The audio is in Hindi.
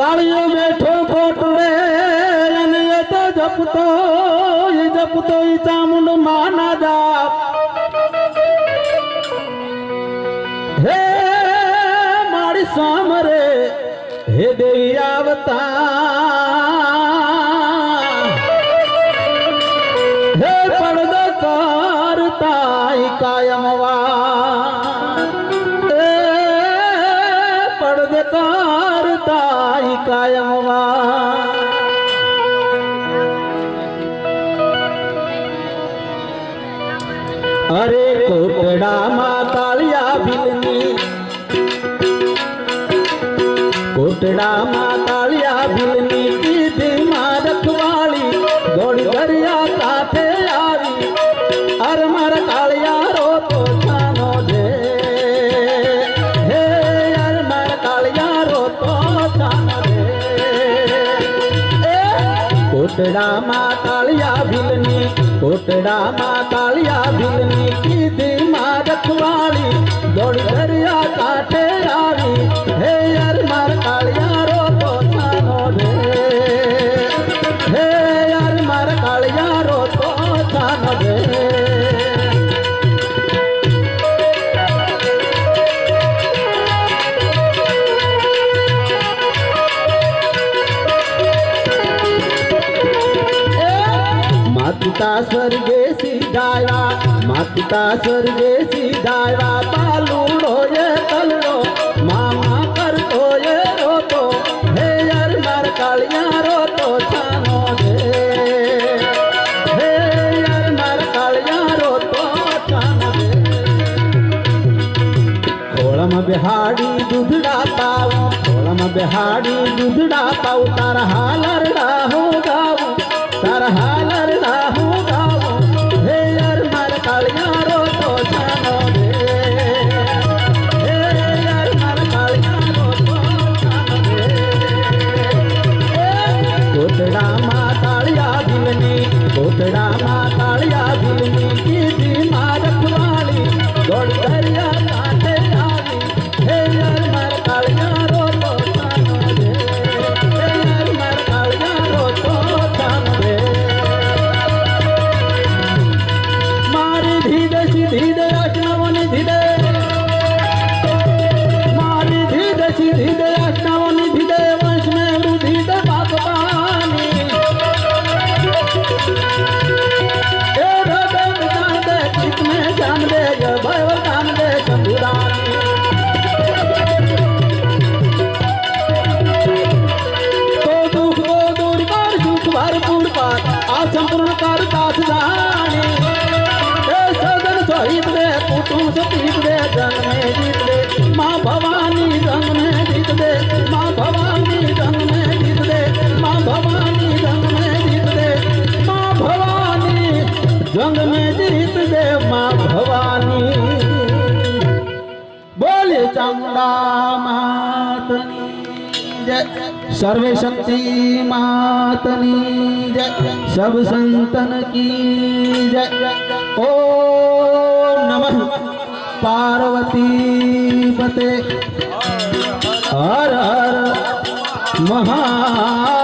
કાળિયો બેઠો કોટડે અને એ તો જપતો ઈ જપતો ઈ ચામુંડ માના જાપ. હે મારી સામરે, હે દેવી આવતા. હે પડદો કરતા કાયમ એ તારી કાયમ અરે કોટડામાં તાળિયા ભીલની કોટડામાં તાળિયા ભીલની કોટડામાં કાળિયા ભીલની કોટડામાં કાળિયા ભીલની કીધી માં રખવાળી દોડી દરિયા કાંઠે આવી. माता स्वर्गे सीधाया माता स्वर्गे सीधाया पालू रो ये तलो मामा कर तो ये रो तो हे यार मार कालिया रो तो छानो दे। हे यार मार कालिया रो तो छानो दे। कोलम बिहाड़ी दूधड़ा ताऊ कोलम बिहाड़ी दूधड़ा ताऊ तार हालरड़ा हो गाऊ तार हाल કોટડામાં તાળિયા भरपूर पार, आ संपूर्ण कर दास जानी। सदन सहित जन में जीत दे। माँ भवानी जंग में जीत दे, माँ भवानी जंग में जीत दे, माँ भवानी जंग में जीत दे। माँ भवानी जंग में जीत दे, माँ भवानी। बोले चामुंडा मातनी सर्वे शक्ति मातनी जय सब संतन की जय ओ नमः। पार्वती पते। हर हर महा